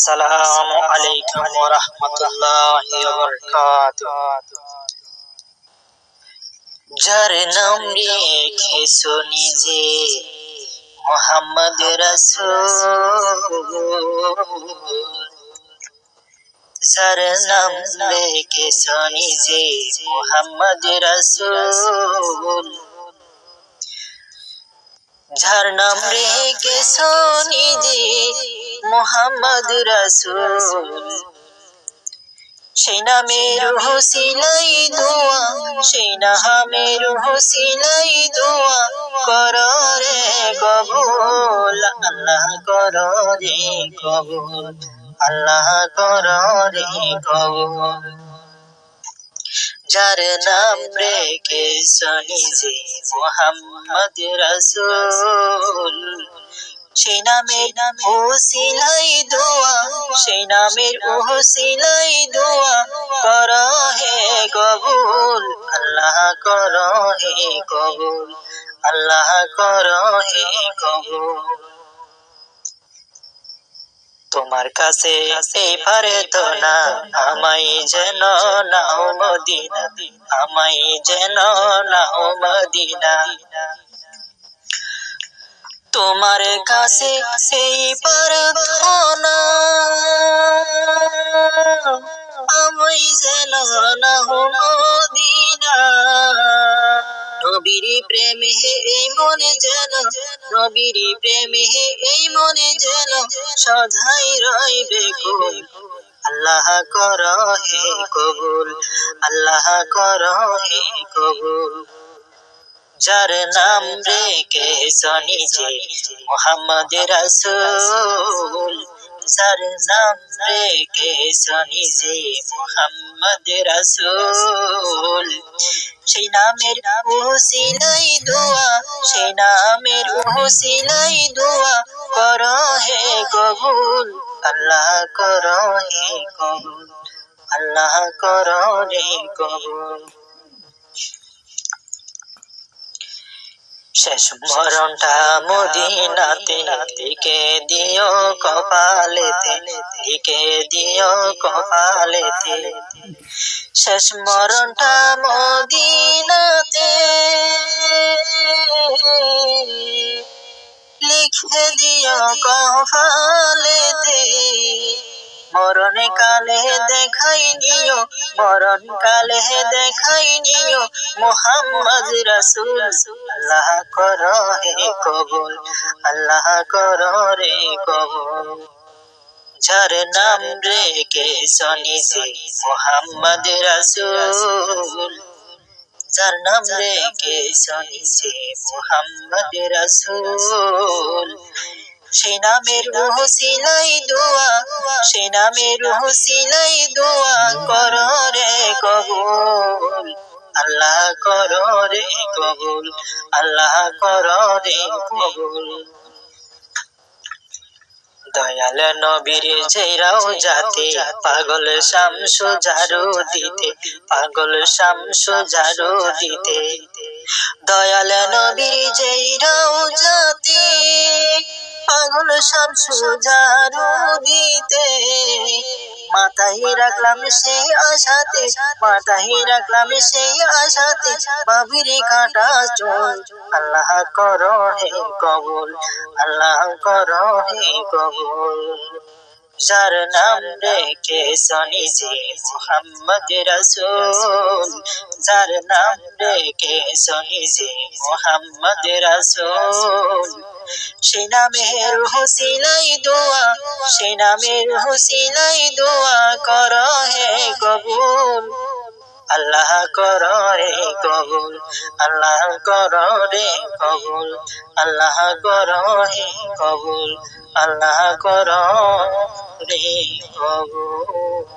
আসসালামু আলাইকুম ওয়া রাহমাতুল্লাহি ওয়া বারাকাতুহু যার নাম রেখেছো নিজে, মোহাম্মদ রাসূল যার নাম রেখেছো নিজে, মোহাম্মদ রাসূল যার নাম রেখেছো নিজে মোহাম্মদ রাসূল। সেই নামের হোসিলাই দোয়া, সেই নামের হোসিলাই দোয়া কর রে কবুল, আল্লাহ কর রে কবুল, আল্লাহ কর রে কবুল। যার নাম রেখে নিজে মোহাম্মদ রসুল। সেই নামের ওসিলাই দোয়া সেই নামের ওসিলাই দোয়া কর হে কবুল আল্লাহ কর হে কবুল আল্লাহ কর হে কবুল। তোমার কাছে পারে তো না আমাই যেন নাও মদিনা আমাই যেন নাও মদিনা। তোমার কাছে সেই প্রার্থনা। আমি যেন মদিনা নবীর প্রেমে এই মনে যেন, নবীর প্রেমে এই মনে যেন সধাই রইবে আল্লাহ কর হে কবুল, আল্লাহ কর হে কবুল। যার নাম রেখে সনিজে মোহাম্মদ রসুল। যার নাম রেখে সনিজে মোহাম্মদ রসুল। সেই নামের ওসিলাই দোয়া, সেই নামের ওসিলাই দোয়া কর হে কবুল। আল্লাহ কর হে কবুল। আল্লাহ কর রে কবুল। শেষ মরণটা মদিনাতে দিকে দিও কপালেতে, দিকে দিও কপালেতে। শেষ মরণটা মদিনাতে লিখে দিও কপালেতে মরণ কালে দেখাই নিও, মরণ কালে দেখাই নিও। মোহাম্মদ রাসূল আল্লাহ কর হে কবুল, আল্লাহ কর রে কবুল। যার নাম রেখে সনিজে মোহাম্মদ রাসূল। যার নাম রেখে সনিজে মোহাম্মদ রাসূল। সেই নামের রহসিলাই দোয়া সেই নামের রহসিলাই দোয়া কর রে কবুল। আল্লাহ কর রে কবুল, আল্লাহ কর রে কবুল। দয়াল নবীর জেরাও যাতে পাগল শামসু ঝাড়ু দিতে, পাগল শামসু ঝাড়ু দিতে। দয়াল নবীর জেরাও যাতে পাগল সব সুজারু দিতে। মাথায় রাখলাম সেই আশাতে, মাথায় রাখলাম সেই আশাতে, বাবিরে কাটা চল। আল্লাহ কর হে কবুল, আল্লাহ কর হে কবুল। যার নাম রেখে সনিজে মোহাম্মদ রসুল, যার নাম রেখে সনিজে মোহাম্মদ রসুল। সে নামের হুসিলাই দোয়া, সে নামের হুসিলাই দোয়া কর হে কবুল। আল্লাহ কর রে কবুল, আল্লাহ কর রে কবুল, আল্লাহ কর হে কবুল, আল্লাহ কর কবুল